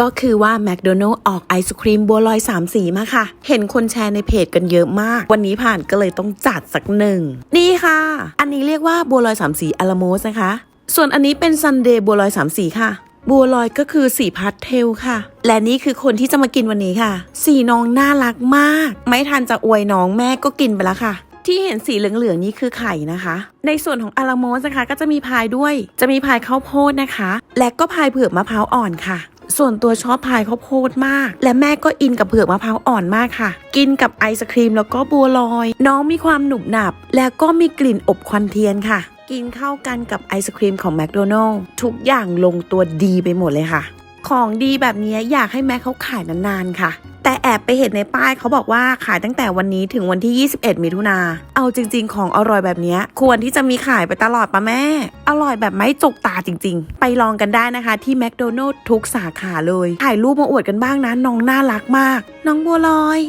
ก็คือว่าแมคโดนัลล์ออกไอศครีมบัวลอย 3 สีมาค่ะ เห็นคนแชร์ในเพจกันเยอะมาก วันนี้ผ่านก็เลยต้องจัดสักหนึ่ง นี่ค่ะ อันนี้เรียกว่าบัวลอย 3 สีอลาโมสนะคะ ส่วนอันนี้เป็นซันเดย์บัวลอย 3 สีค่ะ บัวลอยก็คือสีพาสเทลค่ะ และนี่คือคนที่จะมากินวันนี้ค่ะ สีน้องน่ารักมาก ไม่ทันจะอวยน้องแม่ก็กินไปแล้วค่ะที่เห็นสีเหลืองๆนี่คือไข่นะคะ ในส่วนของอาราโมสนะคะก็จะมีพายด้วย จะมีพายข้าวโพดนะคะ และก็พายเผือกมะพร้าวอ่อนค่ะ ส่วนตัวชอบพายข้าวโพดมาก และแม่ก็อินกับเผือกมะพร้าวอ่อนมากค่ะ กินกับไอศครีมแล้วก็บัวลอย น้องมีความหนุบหนับ และก็มีกลิ่นอบควันเทียนค่ะ กินเข้ากันกับไอศครีมของแมคโดนัลล์ทุกอย่างลงตัวดีไปหมดเลยค่ะ ของดีแบบนี้อยากให้แม่เขาขายนานๆค่ะ แอบไปเห็นในป้ายเขาบอกว่าขายตั้งแต่วันนี้ถึงวันที่ 21 มิถุนา เอาจริง ๆ ของอร่อยแบบนี้ควรที่จะมีขายไปตลอดปะแม่ อร่อยแบบไม่จกตาจริง ๆ ไปลองกันได้นะคะที่แมคโดนัลล์ทุกสาขาเลย ถ่ายรูปมาอวดกันบ้างนะน้องน่ารักมาก น้องบัวลอย